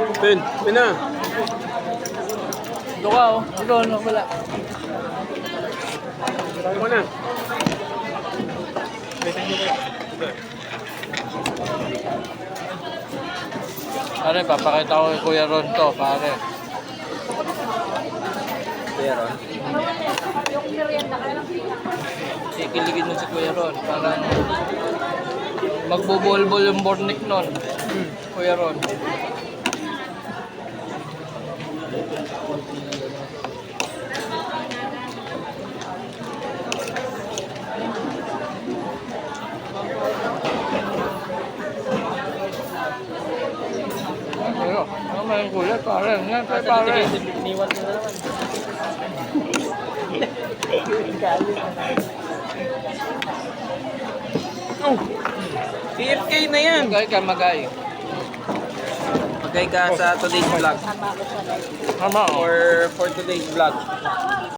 Pin, pin na. Ito ka, oh. Ito, ano, wala. Ako na. Pare, papakita ko kay Kuya Ron to, pare. Kuya Ron. Kikiligin mo si Kuya Ron. Parang magbubulbol yung bornik nun. Kuya Ron. Ano may kuya? Pare, yan, pare, pare. Iniwan ko na naman. Oh, PFK na yan. Magay ka, magay. Magay ka sa today's vlog. Tama, oh. Or for today's vlog.